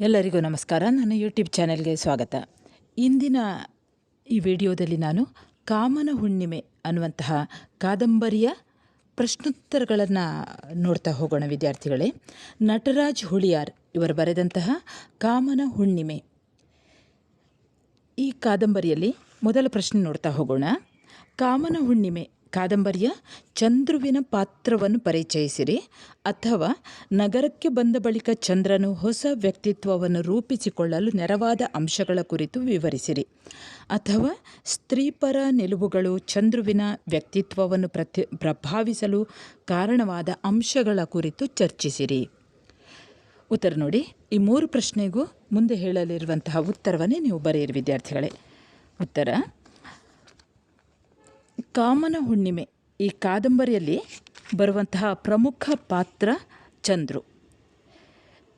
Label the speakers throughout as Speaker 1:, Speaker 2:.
Speaker 1: ಎಲ್ಲರಿಗೂ ನಮಸ್ಕಾರ. ನನ್ನ ಯೂಟ್ಯೂಬ್ ಚಾನೆಲ್ಗೆ ಸ್ವಾಗತ. ಇಂದಿನ ಈ ವಿಡಿಯೋದಲ್ಲಿ ನಾನು ಕಾಮನ ಹುಣ್ಣಿಮೆ ಅನ್ನುವಂತಹ ಕಾದಂಬರಿಯ ಪ್ರಶ್ನೋತ್ತರಗಳನ್ನು ನೋಡ್ತಾ ಹೋಗೋಣ ವಿದ್ಯಾರ್ಥಿಗಳೇ. ನಟರಾಜ್ ಹುಳಿಯಾರ್ ಇವರು ಬರೆದಂತಹ ಕಾಮನ ಹುಣ್ಣಿಮೆ. ಈ ಕಾದಂಬರಿಯಲ್ಲಿ ಮೊದಲ ಪ್ರಶ್ನೆ ನೋಡ್ತಾ ಹೋಗೋಣ. ಕಾಮನ ಹುಣ್ಣಿಮೆ ಕಾದಂಬರಿಯ ಚಂದ್ರುವಿನ ಪಾತ್ರವನ್ನು ಪರಿಚಯಿಸಿರಿ. ಅಥವಾ ನಗರಕ್ಕೆ ಬಂದ ಬಳಿಕ ಚಂದ್ರನು ಹೊಸ ವ್ಯಕ್ತಿತ್ವವನ್ನು ರೂಪಿಸಿಕೊಳ್ಳಲು ನೆರವಾದ ಅಂಶಗಳ ಕುರಿತು ವಿವರಿಸಿರಿ. ಅಥವಾ ಸ್ತ್ರೀಪರ ನಿಲುವುಗಳು ಚಂದ್ರುವಿನ ವ್ಯಕ್ತಿತ್ವವನ್ನು ಪ್ರತಿ ಪ್ರಭಾವಿಸಲು ಕಾರಣವಾದ ಅಂಶಗಳ ಕುರಿತು ಚರ್ಚಿಸಿರಿ. ಉತ್ತರ ನೋಡಿ. ಈ ಮೂರು ಪ್ರಶ್ನೆಗೂ ಮುಂದೆ ಹೇಳಲಿರುವಂತಹ ಉತ್ತರವನ್ನೇ ನೀವು ಬರೆಯಿರಿ, ವಿದ್ಯಾರ್ಥಿಗಳೇ. ಉತ್ತರ ಕಾಮನ ಹುಣ್ಣಿಮೆ ಈ ಕಾದಂಬರಿಯಲ್ಲಿ ಬರುವಂತಹ ಪ್ರಮುಖ ಪಾತ್ರ ಚಂದ್ರು.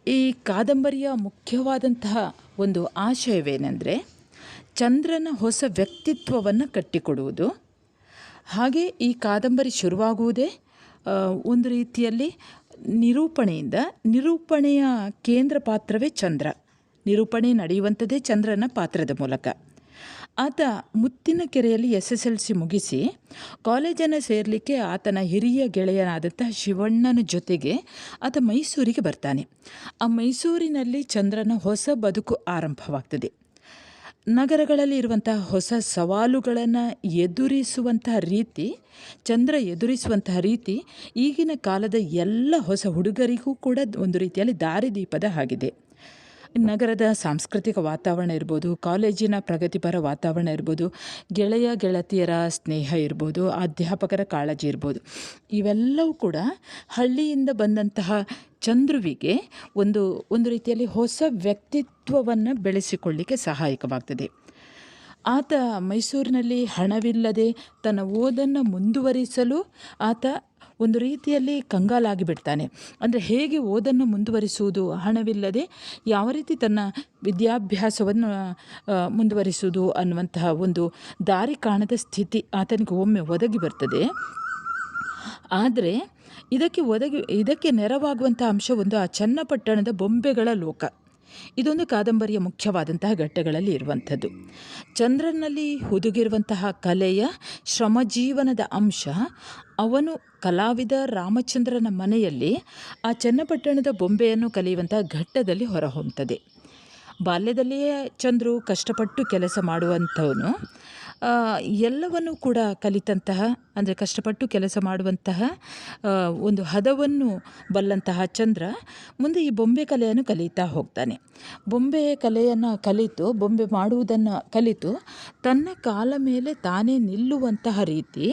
Speaker 1: ಈ ಕಾದಂಬರಿಯ ಮುಖ್ಯವಾದಂತಹ ಒಂದು ಆಶಯವೇನೆಂದರೆ ಚಂದ್ರನ ಹೊಸ ವ್ಯಕ್ತಿತ್ವವನ್ನು ಕಟ್ಟಿಕೊಡುವುದು. ಹಾಗೆ ಈ ಕಾದಂಬರಿ ಶುರುವಾಗುವುದೇ ಒಂದು ರೀತಿಯಲ್ಲಿ ನಿರೂಪಣೆಯಿಂದ, ನಿರೂಪಣೆಯ ಕೇಂದ್ರ ಪಾತ್ರವೇ ಚಂದ್ರ. ನಿರೂಪಣೆ ನಡೆಯುವಂಥದ್ದೇ ಚಂದ್ರನ ಪಾತ್ರದ ಮೂಲಕ. ಆತ ಮುತ್ತಿನ ಕೆರೆಯಲ್ಲಿ ಎಸ್ ಎಸ್ ಎಲ್ ಸಿ ಮುಗಿಸಿ ಕಾಲೇಜನ್ನು ಸೇರಲಿಕ್ಕೆ ಆತನ ಹಿರಿಯ ಗೆಳೆಯನಾದಂಥ ಶಿವಣ್ಣನ ಜೊತೆಗೆ ಆತ ಮೈಸೂರಿಗೆ ಬರ್ತಾನೆ. ಆ ಮೈಸೂರಿನಲ್ಲಿ ಚಂದ್ರನ ಹೊಸ ಬದುಕು ಆರಂಭವಾಗ್ತದೆ. ನಗರಗಳಲ್ಲಿ ಇರುವಂತಹ ಹೊಸ ಸವಾಲುಗಳನ್ನು ಎದುರಿಸುವಂತಹ ರೀತಿ, ಚಂದ್ರ ಎದುರಿಸುವಂತಹ ರೀತಿ ಈಗಿನ ಕಾಲದ ಎಲ್ಲ ಹೊಸ ಹುಡುಗರಿಗೂ ಕೂಡ ಒಂದು ರೀತಿಯಲ್ಲಿ ದಾರಿದೀಪದ ಹಾಗಿದೆ. ನಗರದ ಸಾಂಸ್ಕೃತಿಕ ವಾತಾವರಣ ಇರ್ಬೋದು, ಕಾಲೇಜಿನ ಪ್ರಗತಿಪರ ವಾತಾವರಣ ಇರ್ಬೋದು, ಗೆಳೆಯ ಗೆಳತಿಯರ ಸ್ನೇಹ ಇರ್ಬೋದು, ಅಧ್ಯಾಪಕರ ಕಾಳಜಿ ಇರ್ಬೋದು. ಇವೆಲ್ಲವೂ ಕೂಡ ಹಳ್ಳಿಯಿಂದ ಬಂದಂತಹ ಚಂದ್ರುವಿಗೆ ಒಂದು ಒಂದು ರೀತಿಯಲ್ಲಿ ಹೊಸ ವ್ಯಕ್ತಿತ್ವವನ್ನು ಬೆಳೆಸಿಕೊಳ್ಳಿಕ್ಕೆ ಸಹಾಯಕವಾಗ್ತದೆ. ಆತ ಮೈಸೂರಿನಲ್ಲಿ ಹಣವಿಲ್ಲದೆ ತನ್ನ ಓದನ್ನು ಮುಂದುವರಿಸಲು ಆತ ಒಂದು ರೀತಿಯಲ್ಲಿ ಕಂಗಾಲಾಗಿ ಬಿಡ್ತಾನೆ. ಅಂದರೆ ಹೇಗೆ ಓದನ್ನು ಮುಂದುವರಿಸುವುದು? ಹಣವಿಲ್ಲದೆ ಯಾವ ರೀತಿ ತನ್ನ ವಿದ್ಯಾಭ್ಯಾಸವನ್ನು ಮುಂದುವರಿಸುವುದು ಅನ್ನುವಂತಹ ಒಂದು ದಾರಿ ಕಾಣದ ಸ್ಥಿತಿ ಆತನಿಗೆ ಒಮ್ಮೆ ಒದಗಿ ಬರ್ತದೆ. ಆದರೆ ಇದಕ್ಕೆ ಒದಗಿ, ಇದಕ್ಕೆ ನೆರವಾಗುವಂಥ ಅಂಶ ಒಂದು ಆ ಚನ್ನಪಟ್ಟಣದ ಬೊಂಬೆಗಳ ಲೋಕ. ಇದೊಂದು ಕಾದಂಬರಿಯ ಮುಖ್ಯವಾದಂತಹ ಘಟ್ಟಗಳಲ್ಲಿ ಇರುವಂಥದ್ದು. ಚಂದ್ರನಲ್ಲಿ ಹುದುಗಿರುವಂತಹ ಕಲೆಯ ಶ್ರಮಜೀವನದ ಅಂಶ ಅವನು ಕಲಾವಿದ ರಾಮಚಂದ್ರನ ಮನೆಯಲ್ಲಿ ಆ ಚನ್ನಪಟ್ಟಣದ ಬೊಂಬೆಯನ್ನು ಕಲಿಯುವಂತಹ ಘಟ್ಟದಲ್ಲಿ ಹೊರಹೊಮ್ಮುತ್ತದೆ ಬಾಲ್ಯದಲ್ಲಿಯೇ ಚಂದ್ರು ಕಷ್ಟಪಟ್ಟು ಕೆಲಸ ಮಾಡುವಂಥವನು ಎಲ್ಲವನ್ನೂ ಕೂಡ ಕಲಿತಂತಹ, ಅಂದರೆ ಕಷ್ಟಪಟ್ಟು ಕೆಲಸ ಮಾಡುವಂತಹ ಒಂದು ಹದವನ್ನು ಬಲ್ಲಂತಹ ಚಂದ್ರ ಮುಂದೆ ಈ ಬೊಂಬೆ ಕಲೆಯನ್ನು ಕಲಿತಾ ಹೋಗ್ತಾನೆ. ಬೊಂಬೆ ಕಲೆಯನ್ನು ಕಲಿತು, ಬೊಂಬೆ ಮಾಡುವುದನ್ನು ಕಲಿತು, ತನ್ನ ಕಾಲ ಮೇಲೆ ತಾನೇ ನಿಲ್ಲುವಂತಹ ರೀತಿ,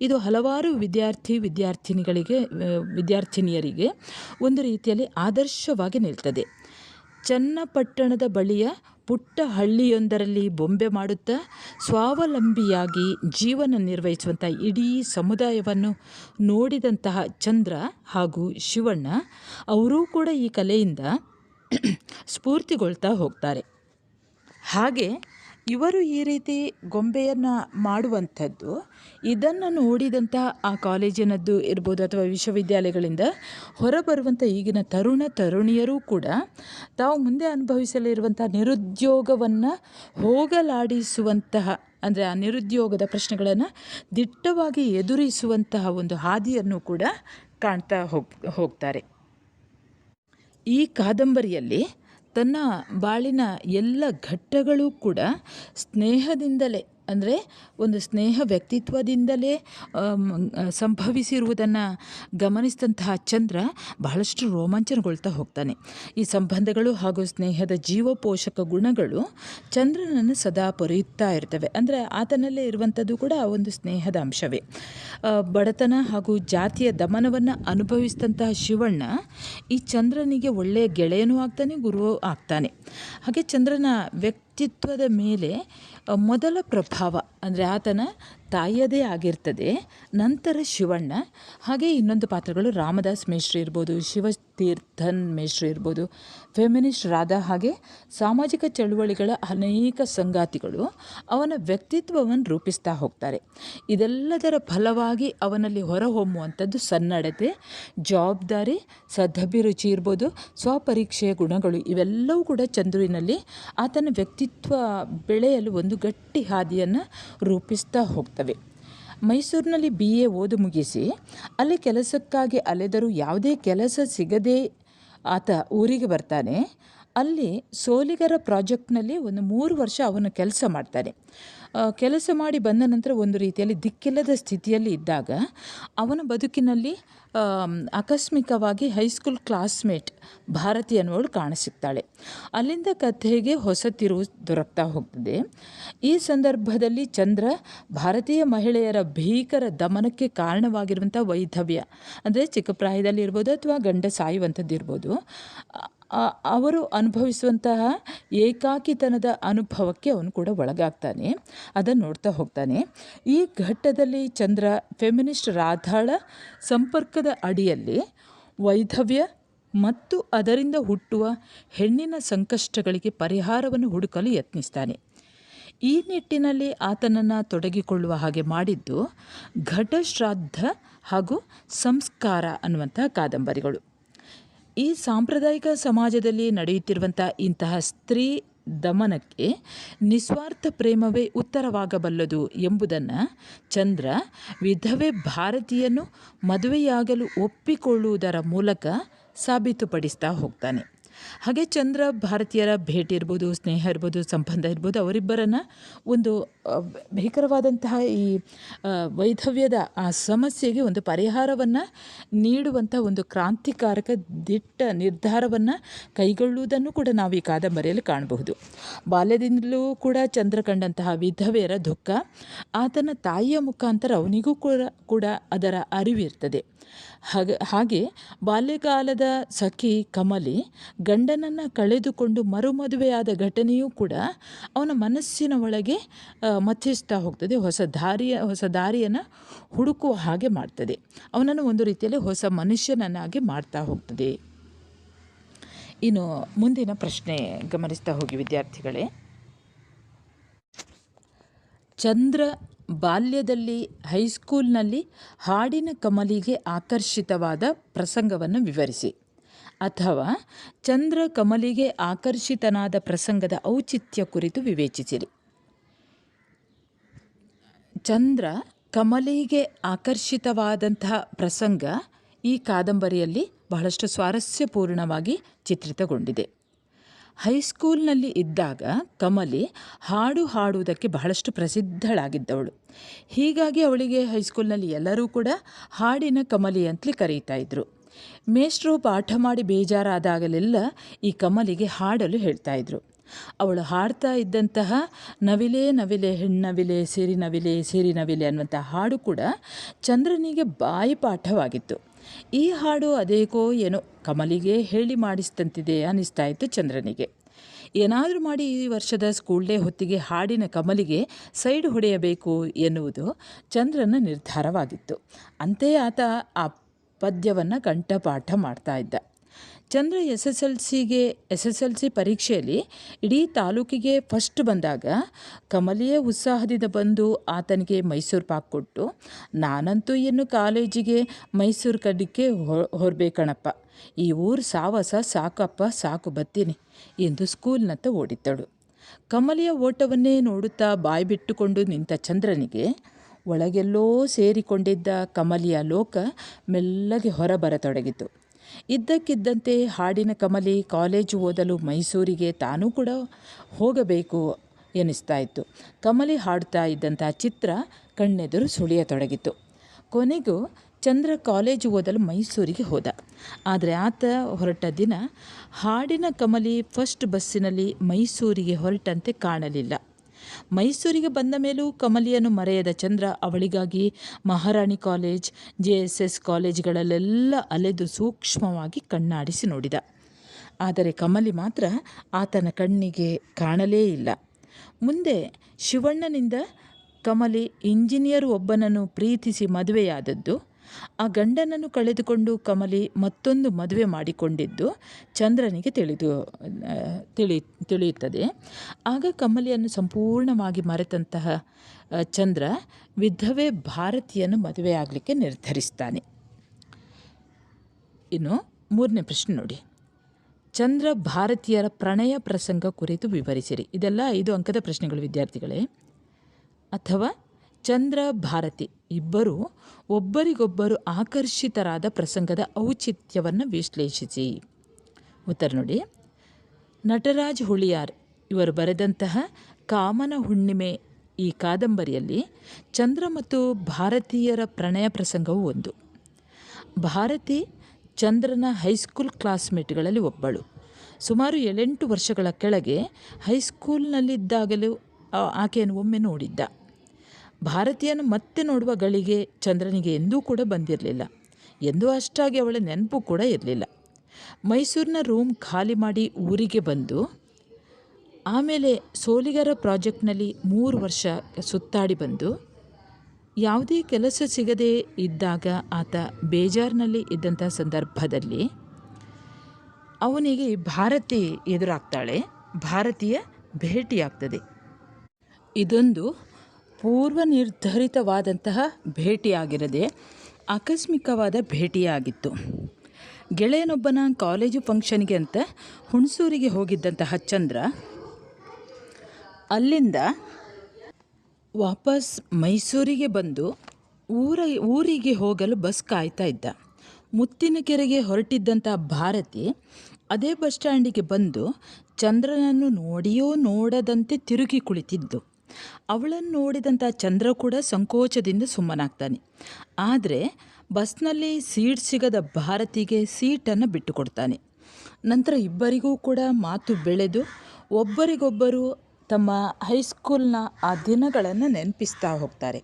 Speaker 1: ಇದು ಹಲವಾರು ವಿದ್ಯಾರ್ಥಿ, ವಿದ್ಯಾರ್ಥಿನಿಗಳಿಗೆ ವಿದ್ಯಾರ್ಥಿನಿಯರಿಗೆ ಒಂದು ರೀತಿಯಲ್ಲಿ ಆದರ್ಶವಾಗಿ ನಿಲ್ತದೆ. ಚನ್ನಪಟ್ಟಣದ ಬಳಿಯ ಪುಟ್ಟ ಹಳ್ಳಿಯೊಂದರಲ್ಲಿ ಬೊಂಬೆ ಮಾಡುತ್ತಾ ಸ್ವಾವಲಂಬಿಯಾಗಿ ಜೀವನ ನಿರ್ವಹಿಸುವಂಥ ಇಡೀ ಸಮುದಾಯವನ್ನು ನೋಡಿದಂತಹ ಚಂದ್ರ ಹಾಗೂ ಶಿವಣ್ಣ, ಅವರೂ ಕೂಡ ಈ ಕಲೆಯಿಂದ ಸ್ಫೂರ್ತಿಗೊಳ್ತಾ ಹೋಗ್ತಾರೆ. ಹಾಗೆ ಇವರು ಈ ರೀತಿ ಗೊಂಬೆಯನ್ನು ಮಾಡುವಂಥದ್ದು. ಇದನ್ನು ನೋಡಿದಂಥ ಆ ಕಾಲೇಜಿನದ್ದು ಇರ್ಬೋದು ಅಥವಾ ವಿಶ್ವವಿದ್ಯಾಲಯಗಳಿಂದ ಹೊರಬರುವಂಥ ಈಗಿನ ತರುಣ ತರುಣಿಯರೂ ಕೂಡ ತಾವು ಮುಂದೆ ಅನುಭವಿಸಲಿರುವಂಥ ನಿರುದ್ಯೋಗವನ್ನು ಹೋಗಲಾಡಿಸುವಂತಹ, ಅಂದರೆ ಆ ನಿರುದ್ಯೋಗದ ಪ್ರಶ್ನೆಗಳನ್ನು ದಿಟ್ಟವಾಗಿ ಎದುರಿಸುವಂತಹ ಒಂದು ಹಾದಿಯನ್ನು ಕೂಡ ಕಾಣ್ತಾ ಹೋಗ್, ಹೋಗ್ತಾರೆ. ಈ ಕಾದಂಬರಿಯಲ್ಲಿ ತನ್ನ ಬಾಳಿನ ಎಲ್ಲ ಘಟ್ಟಗಳು ಕೂಡ ಸ್ನೇಹದಿಂದಲೇ ಅಂದರೆ ಒಂದು ಸ್ನೇಹ ವ್ಯಕ್ತಿತ್ವದಿಂದಲೇ ಸಂಭವಿಸಿರುವುದನ್ನು ಗಮನಿಸಿದಂತಹ ಚಂದ್ರ ಬಹಳಷ್ಟು ರೋಮಾಂಚನಗೊಳ್ತಾ ಹೋಗ್ತಾನೆ. ಈ ಸಂಬಂಧಗಳು ಹಾಗೂ ಸ್ನೇಹದ ಜೀವಪೋಷಕ ಗುಣಗಳು ಚಂದ್ರನನ್ನು ಸದಾ ಪೊರೆಯುತ್ತಾ ಇರ್ತವೆ. ಅಂದರೆ ಆತನಲ್ಲೇ ಇರುವಂಥದ್ದು ಕೂಡ ಒಂದು ಸ್ನೇಹದ ಅಂಶವೇ. ಬಡತನ ಹಾಗೂ ಜಾತಿಯ ದಮನವನ್ನು ಅನುಭವಿಸಿದಂತಹ ಶಿವಣ್ಣ ಈ ಚಂದ್ರನಿಗೆ ಒಳ್ಳೆಯ ಗೆಳೆಯನೂ ಆಗ್ತಾನೆ, ಗುರುವೂ ಆಗ್ತಾನೆ. ಹಾಗೆ ಚಂದ್ರನ ವ್ಯಕ್ತಿತ್ವದ ಮೇಲೆ ಮೊದಲ ಪ್ರಭಾವ ಅಂದರೆ ಆತನ ತಾಯಿಯದೇ ಆಗಿರ್ತದೆ. ನಂತರ ಶಿವಣ್ಣ. ಹಾಗೆ ಇನ್ನೊಂದು ಪಾತ್ರಗಳು ರಾಮದಾಸ್ ಮೇಶ್ರಿ ಇರ್ಬೋದು, ಶಿವತೀರ್ಥನ್ ಮೇಶ್ರಿ ಇರ್ಬೋದು ಫೆಮಿನಿಸ್ಟ್ ರಾಧಾ ಹಾಗೆ ಸಾಮಾಜಿಕ ಚಳುವಳಿಗಳ ಅನೇಕ ಸಂಗಾತಿಗಳು ಅವನ ವ್ಯಕ್ತಿತ್ವವನ್ನು ರೂಪಿಸ್ತಾ ಹೋಗ್ತಾರೆ. ಇದೆಲ್ಲದರ ಫಲವಾಗಿ ಅವನಲ್ಲಿ ಹೊರಹೊಮ್ಮುವಂಥದ್ದು ಸನ್ನಡತೆ, ಜವಾಬ್ದಾರಿ ಸದಭಿರುಚಿ ಇರ್ಬೋದು, ಸ್ವಪರೀಕ್ಷೆಯ ಗುಣಗಳು ಇವೆಲ್ಲವೂ ಕೂಡ ಚಂದ್ರುವಿನಲ್ಲಿ ಆತನ ವ್ಯಕ್ತಿತ್ವ ಬೆಳೆಯಲು ಒಂದು ಗಟ್ಟಿ ಹಾದಿಯನ್ನು ರೂಪಿಸ್ತಾ ಮೈಸೂರಿನಲ್ಲಿ ಬಿ ಎ ಓದು ಮುಗಿಸಿ, ಅಲ್ಲಿ ಕೆಲಸಕ್ಕಾಗಿ ಅಲೆದರೂ ಯಾವುದೇ ಕೆಲಸ ಸಿಗದೆ ಆತ ಊರಿಗೆ ಬರ್ತಾನೆ. ಅಲ್ಲಿ ಸೋಲಿಗರ ಪ್ರಾಜೆಕ್ಟ್ನಲ್ಲಿ ಒಂದು ಮೂರು ವರ್ಷ ಅವನು ಕೆಲಸ ಮಾಡ್ತಾನೆ. ಕೆಲಸ ಮಾಡಿ ಬಂದ ನಂತರ ಒಂದು ರೀತಿಯಲ್ಲಿ ದಿಕ್ಕಿಲ್ಲದ ಸ್ಥಿತಿಯಲ್ಲಿ ಇದ್ದಾಗ ಅವನ ಬದುಕಿನಲ್ಲಿ ಆಕಸ್ಮಿಕವಾಗಿ ಹೈಸ್ಕೂಲ್ ಕ್ಲಾಸ್ಮೇಟ್ ಭಾರತಿ ಅನ್ನುವಳು ಕಾಣಸಿಗ್ತಾಳೆ ಅಲ್ಲಿಂದ ಕಥೆಗೆ ಹೊಸ ತಿರುವು ದೊರಕ್ತಾ ಹೋಗ್ತದೆ. ಈ ಸಂದರ್ಭದಲ್ಲಿ ಚಂದ್ರ ಭಾರತೀಯ ಮಹಿಳೆಯರ ಭೀಕರ ದಮನಕ್ಕೆ ಕಾರಣವಾಗಿರುವಂಥ ವೈಧವ್ಯ. ಅಂದರೆ ಚಿಕ್ಕ ಪ್ರಾಯದಲ್ಲಿ ಇರ್ಬೋದು ಅಥವಾ ಗಂಡ ಸಾಯುವಂಥದ್ದು ಇರ್ಬೋದು ಅವರು ಅನುಭವಿಸುವಂತಹ ಏಕಾಕಿತನದ ಅನುಭವಕ್ಕೆ ಅವನು ಕೂಡ ಒಳಗಾಗ್ತಾನೆ. ಅದನ್ನು ನೋಡ್ತಾ ಹೋಗ್ತಾನೆ. ಈ ಘಟ್ಟದಲ್ಲಿ ಚಂದ್ರ ಫೆಮಿನಿಸ್ಟ್ ರಾಧಾಳ ಸಂಪರ್ಕದ ಅಡಿಯಲ್ಲಿ ವೈಧವ್ಯ ಮತ್ತು ಅದರಿಂದ ಹುಟ್ಟುವ ಹೆಣ್ಣಿನ ಸಂಕಷ್ಟಗಳಿಗೆ ಪರಿಹಾರವನ್ನು ಹುಡುಕಲು ಯತ್ನಿಸ್ತಾನೆ. ಈ ನಿಟ್ಟಿನಲ್ಲಿ ಆತನನ್ನು ತೊಡಗಿಕೊಳ್ಳುವ ಹಾಗೆ ಮಾಡಿದ್ದು ಘಟಶ್ರಾದ್ದ ಹಾಗೂ ಸಂಸ್ಕಾರ ಅನ್ನುವಂತಹ ಕಾದಂಬರಿಗಳು. ಈ ಸಾಂಪ್ರದಾಯಿಕ ಸಮಾಜದಲ್ಲಿ ನಡೆಯುತ್ತಿರುವಂಥ ಇಂತಹ ಸ್ತ್ರೀ ದಮನಕ್ಕೆ ನಿಸ್ವಾರ್ಥ ಪ್ರೇಮವೇ ಉತ್ತರವಾಗಬಲ್ಲದು ಎಂಬುದನ್ನು ಚಂದ್ರ ವಿಧವೆ ಭಾರತೀಯನ್ನು ಮದುವೆಯಾಗಲು ಒಪ್ಪಿಕೊಳ್ಳುವುದರ ಮೂಲಕ ಸಾಬೀತುಪಡಿಸ್ತಾ ಹೋಗ್ತಾನೆ. ಹಾಗೆ ಚಂದ್ರ ಭಾರತೀಯರ ಭೇಟಿ ಇರ್ಬೋದು, ಸ್ನೇಹ ಇರ್ಬೋದು, ಸಂಬಂಧ ಇರ್ಬೋದು, ಅವರಿಬ್ಬರನ್ನು ಒಂದು ಭೀಕರವಾದಂತಹ ಈ ವೈಧವ್ಯದ ಆ ಸಮಸ್ಯೆಗೆ ಒಂದು ಪರಿಹಾರವನ್ನು ನೀಡುವಂಥ ಒಂದು ಕ್ರಾಂತಿಕಾರಕ ದಿಟ್ಟ ನಿರ್ಧಾರವನ್ನು ಕೈಗೊಳ್ಳುವುದನ್ನು ಕೂಡ ನಾವು ಈ ಕಾದಂಬರಿಯಲ್ಲಿ ಕಾಣಬಹುದು. ಬಾಲ್ಯದಿಂದಲೂ ಕೂಡ ಚಂದ್ರ ಕಂಡಂತಹ ವಿಧವೆಯರ ದುಃಖ, ಆತನ ತಾಯಿಯ ಮುಖಾಂತರ ಅವನಿಗೂ ಕೂಡ ಕೂಡ ಅದರ ಅರಿವಿರ್ತದೆ. ಹಾಗೆ ಹಾಗೆ ಬಾಲ್ಯಕಾಲದ ಸಖಿ ಕಮಲಿ ಗಂಡನನ್ನು ಕಳೆದುಕೊಂಡು ಮರುಮದುವೆಯಾದ ಘಟನೆಯೂ ಕೂಡ ಅವನ ಮನಸ್ಸಿನ ಒಳಗೆ ಮಥಿಸ್ತಾ ಹೋಗ್ತದೆ. ಹೊಸ ದಾರಿಯ, ಹೊಸ ದಾರಿಯನ್ನು ಹುಡುಕುವ ಹಾಗೆ ಮಾಡ್ತದೆ. ಅವನನ್ನು ಒಂದು ರೀತಿಯಲ್ಲಿ ಹೊಸ ಮನುಷ್ಯನನ್ನಾಗಿ ಮಾಡ್ತಾ ಹೋಗ್ತದೆ. ಇನ್ನು ಮುಂದಿನ ಪ್ರಶ್ನೆ ಗಮನಿಸ್ತಾ ಹೋಗಿ ವಿದ್ಯಾರ್ಥಿಗಳೇ. ಚಂದ್ರ ಬಾಲ್ಯದಲ್ಲಿ, ಹೈಸ್ಕೂಲ್ನಲ್ಲಿ ಹಾಡಿನ ಕಮಲಿಗೆ ಆಕರ್ಷಿತವಾದ ಪ್ರಸಂಗವನ್ನು ವಿವರಿಸಿ. ಅಥವಾ ಚಂದ್ರ ಕಮಲಿಗೆ ಆಕರ್ಷಿತನಾದ ಪ್ರಸಂಗದ ಔಚಿತ್ಯ ಕುರಿತು ವಿವೇಚಿಸಿರಿ. ಚಂದ್ರ ಕಮಲಿಗೆ ಆಕರ್ಷಿತವಾದಂತಹ ಪ್ರಸಂಗ ಈ ಕಾದಂಬರಿಯಲ್ಲಿ ಬಹಳಷ್ಟು ಸ್ವಾರಸ್ಯಪೂರ್ಣವಾಗಿ ಚಿತ್ರಿತಗೊಂಡಿದೆ. ಹೈಸ್ಕೂಲ್ನಲ್ಲಿ ಇದ್ದಾಗ ಕಮಲಿ ಹಾಡು ಹಾಡುವುದಕ್ಕೆ ಬಹಳಷ್ಟು ಪ್ರಸಿದ್ಧಳಾಗಿದ್ದವಳು. ಹೀಗಾಗಿ ಅವಳಿಗೆ ಹೈಸ್ಕೂಲ್ನಲ್ಲಿ ಎಲ್ಲರೂ ಕೂಡ ಹಾಡಿನ ಕಮಲಿ ಅಂತಲೇ ಕರೀತಾ ಇದ್ರು. ಮೇಷ್ಟ್ರು ಪಾಠ ಮಾಡಿ ಬೇಜಾರಾದಾಗಲೆಲ್ಲ ಈ ಕಮಲಿಗೆ ಹಾಡಲು ಹೇಳ್ತಾ ಇದ್ರು. ಅವಳು ಹಾಡ್ತಾ ಇದ್ದಂತಹ ನವಿಲೆ ನವಿಲೆ, ಹೆಣ್ಣವಿಲೆ ಸಿರಿ ನವಿಲೆ ಸಿರಿ ನವಿಲೆ ಅನ್ನುವಂಥ ಹಾಡು ಕೂಡ ಚಂದ್ರನಿಗೆ ಬಾಯಿ ಪಾಠವಾಗಿತ್ತು. ಈ ಹಾಡು ಅದೇಕೋ ಏನೋ ಕಮಲಿಗೆ ಹೇಳಿ ಮಾಡಿಸಿದಂತಿದೆ ಅನ್ನಿಸ್ತಾ ಇತ್ತು ಚಂದ್ರನಿಗೆ. ಏನಾದರೂ ಮಾಡಿ ಈ ವರ್ಷದ ಸ್ಕೂಲ್ ಡೇ ಹೊತ್ತಿಗೆ ಹಾಡಿನ ಕಮಲಿಗೆ ಸೈಡ್ ಹೊಡೆಯಬೇಕು ಎನ್ನುವುದು ಚಂದ್ರನ ನಿರ್ಧಾರವಾಗಿತ್ತು. ಅಂತೆಯೇ ಆತ ಆ ಪದ್ಯವನ್ನು ಕಂಠಪಾಠ ಮಾಡ್ತಾ ಇದ್ದ. ಚಂದ್ರ ಎಸ್ ಎಸ್ ಎಲ್ ಸಿಗೆ ಎಸ್ ಎಸ್ ಎಲ್ ಸಿ ಪರೀಕ್ಷೆಯಲ್ಲಿ ಇಡೀ ತಾಲೂಕಿಗೆ ಫಸ್ಟ್ ಬಂದಾಗ ಕಮಲಿಯೇ ಉತ್ಸಾಹದಿಂದ ಬಂದು ಆತನಿಗೆ ಮೈಸೂರು ಪಾಕ್ ಕೊಟ್ಟು, ನಾನಂತೂ ಇನ್ನು ಕಾಲೇಜಿಗೆ ಮೈಸೂರು ಕಡ್ಡಿಕ್ಕೆ ಹೊರಬೇಕಣಪ್ಪ ಈ ಊರು ಸಾವಸ ಸಾಕಪ್ಪ, ಸಾಕು ಬತ್ತೀನಿ ಎಂದು ಸ್ಕೂಲ್ನತ್ತ ಓಡಿದ್ದಳು. ಕಮಲಿಯ ಓಟವನ್ನೇ ನೋಡುತ್ತಾ ಬಾಯಿ ಬಿಟ್ಟುಕೊಂಡು ನಿಂತ ಚಂದ್ರನಿಗೆ ಒಳಗೆಲ್ಲೋ ಸೇರಿಕೊಂಡಿದ್ದ ಕಮಲಿಯ ಲೋಕ ಮೆಲ್ಲಗೆ ಹೊರಬರತೊಡಗಿತು. ಇದ್ದಕ್ಕಿದ್ದಂತೆ ಹಾಡಿನ ಕಮಲಿ ಕಾಲೇಜು ಓದಲು ಮೈಸೂರಿಗೆ ತಾನೂ ಕೂಡ ಹೋಗಬೇಕು ಎನಿಸ್ತಾ ಇತ್ತು ಕಮಲಿ ಹಾಡ್ತಾ ಇದ್ದಂಥ ಚಿತ್ರ ಕಣ್ಣೆದುರು ಸುಳಿಯತೊಡಗಿತು ಕೊನೆಗೂ ಚಂದ್ರ ಕಾಲೇಜು ಓದಲು ಮೈಸೂರಿಗೆ ಹೋದ. ಆದರೆ ಆತ ಹೊರಟ ದಿನ ಹಾಡಿನ ಕಮಲಿ ಫಸ್ಟ್ ಬಸ್ಸಿನಲ್ಲಿ ಮೈಸೂರಿಗೆ ಹೊರಟಂತೆ ಕಾಣಲಿಲ್ಲ. ಮೈಸೂರಿಗೆ ಬಂದ ಮೇಲೂ ಕಮಲಿಯನ್ನು ಮರೆಯದ Chandra ಅವಳಿಗಾಗಿ Maharani college, J S S ಕಾಲೇಜ್ಗಳಲ್ಲೆಲ್ಲ ಅಲೆದು ಸೂಕ್ಷ್ಮವಾಗಿ ಕಣ್ಣಾಡಿಸಿ ನೋಡಿದ. ಆದರೆ ಕಮಲಿ ಮಾತ್ರ ಆತನ ಕಣ್ಣಿಗೆ ಕಾಣಲೇ ಇಲ್ಲ. ಮುಂದೆ ಶಿವಣ್ಣನಿಂದ ಕಮಲಿ ಇಂಜಿನಿಯರ್ ಒಬ್ಬನನ್ನು ಪ್ರೀತಿಸಿ ಮದುವೆಯಾದದ್ದು ಆ ಗಂಡನನ್ನು ಕಳೆದುಕೊಂಡು ಕಮಲಿ ಮತ್ತೊಂದು ಮದುವೆ ಮಾಡಿಕೊಂಡಿದ್ದು ಚಂದ್ರನಿಗೆ ತಿಳಿದು ತಿಳಿ, ತಿಳಿಯುತ್ತದೆ. ಆಗ ಕಮಲಿಯನ್ನು ಸಂಪೂರ್ಣವಾಗಿ ಮರೆತಂತಹ ಚಂದ್ರ ವಿಧವೆ ಭಾರತಿಯನ್ನು ಮದುವೆಯಾಗಲಿಕ್ಕೆ ನಿರ್ಧರಿಸ್ತಾನೆ. ಇನ್ನು ಮೂರನೇ ಪ್ರಶ್ನೆ ನೋಡಿ. ಚಂದ್ರ ಭಾರತೀಯರ ಪ್ರಣಯ ಪ್ರಸಂಗ ಕುರಿತು ವಿವರಿಸಿರಿ. ಇದೆಲ್ಲ ಐದು ಅಂಕದ ಪ್ರಶ್ನೆಗಳು, ವಿದ್ಯಾರ್ಥಿಗಳೇ. ಅಥವಾ ಚಂದ್ರ ಭಾರತಿ ಇಬ್ಬರು ಒಬ್ಬರಿಗೊಬ್ಬರು ಆಕರ್ಷಿತರಾದ ಪ್ರಸಂಗದ ಔಚಿತ್ಯವನ್ನು ವಿಶ್ಲೇಷಿಸಿ. ಉತ್ತರ ನೋಡಿ. ನಟರಾಜ್ ಹುಳಿಯಾರ್ ಇವರು ಬರೆದಂತಹ ಕಾಮನ ಹುಣ್ಣಿಮೆ ಈ ಕಾದಂಬರಿಯಲ್ಲಿ ಚಂದ್ರ ಮತ್ತು ಭಾರತೀಯರ ಪ್ರಣಯ ಪ್ರಸಂಗವು ಒಂದು. ಭಾರತಿ ಚಂದ್ರನ ಹೈಸ್ಕೂಲ್ ಕ್ಲಾಸ್ಮೇಟ್ಗಳಲ್ಲಿ ಒಬ್ಬಳು. ಸುಮಾರು ಏಳೆಂಟು ವರ್ಷಗಳ ಕೆಳಗೆ ಹೈಸ್ಕೂಲ್ನಲ್ಲಿದ್ದಾಗಲೂ ಆಕೆಯನ್ನು ಒಮ್ಮೆ ನೋಡಿದ್ದ. ಭಾರತೀಯನ್ನು ಮತ್ತೆ ನೋಡುವ ಗಳಿಗೆ ಚಂದ್ರನಿಗೆ ಎಂದೂ ಕೂಡ ಬಂದಿರಲಿಲ್ಲ. ಎಂದೂ ಅಷ್ಟಾಗಿ ಅವಳ ನೆನಪು ಕೂಡ ಇರಲಿಲ್ಲ. ಮೈಸೂರಿನ ರೂಮ್ ಖಾಲಿ ಮಾಡಿ ಊರಿಗೆ ಬಂದು, ಆಮೇಲೆ ಸೋಲಿಗರ ಪ್ರಾಜೆಕ್ಟ್ನಲ್ಲಿ ಮೂರು ವರ್ಷ ಸುತ್ತಾಡಿ ಬಂದು, ಯಾವುದೇ ಕೆಲಸ ಸಿಗದೇ ಇದ್ದಾಗ ಆತ ಬೇಜಾರಿನಲ್ಲಿ ಇದ್ದಂಥ ಸಂದರ್ಭದಲ್ಲಿ ಅವನಿಗೆ ಭಾರತಿ ಎದುರಾಗ್ತಾಳೆ, ಭಾರತೀಯ ಭೇಟಿಯಾಗ್ತದೆ. ಇದೊಂದು ಪೂರ್ವ ನಿರ್ಧರಿತವಾದಂತಹ ಭೇಟಿಯಾಗಿರದೆ ಆಕಸ್ಮಿಕವಾದ ಭೇಟಿಯಾಗಿತ್ತು. ಗೆಳೆಯನೊಬ್ಬನ ಕಾಲೇಜು ಫಂಕ್ಷನ್ಗೆ ಅಂತ ಹುಣಸೂರಿಗೆ ಹೋಗಿದ್ದಂತಹ ಚಂದ್ರ ಅಲ್ಲಿಂದ ವಾಪಸ್ ಮೈಸೂರಿಗೆ ಬಂದು ಊರ, ಊರಿಗೆ ಹೋಗಲು ಬಸ್ ಕಾಯ್ತಾ ಇದ್ದ. ಮುತ್ತಿನ ಕೆರೆಗೆ ಹೊರಟಿದ್ದಂಥ ಭಾರತಿ ಅದೇ ಬಸ್ ಸ್ಟ್ಯಾಂಡಿಗೆ ಬಂದು ಚಂದ್ರನನ್ನು ನೋಡಿಯೋ ನೋಡದಂತೆ ತಿರುಗಿ ಕುಳಿತಿದ್ದು. ಅವಳನ್ನು ನೋಡಿದಂಥ ಚಂದ್ರ ಕೂಡ ಸಂಕೋಚದಿಂದ ಸುಮ್ಮನಾಗ್ತಾನೆ. ಆದರೆ ಬಸ್ನಲ್ಲಿ ಸೀಟ್ ಸಿಗದ ಭಾರತಿಗೆ ಸೀಟನ್ನು ಬಿಟ್ಟುಕೊಡ್ತಾನೆ. ನಂತರ ಇಬ್ಬರಿಗೂ ಕೂಡ ಮಾತು ಬೆಳೆದು ಒಬ್ಬರಿಗೊಬ್ಬರು ತಮ್ಮ ಹೈಸ್ಕೂಲ್ನ ಆ ದಿನಗಳನ್ನು ನೆನಪಿಸ್ತಾ ಹೋಗ್ತಾರೆ.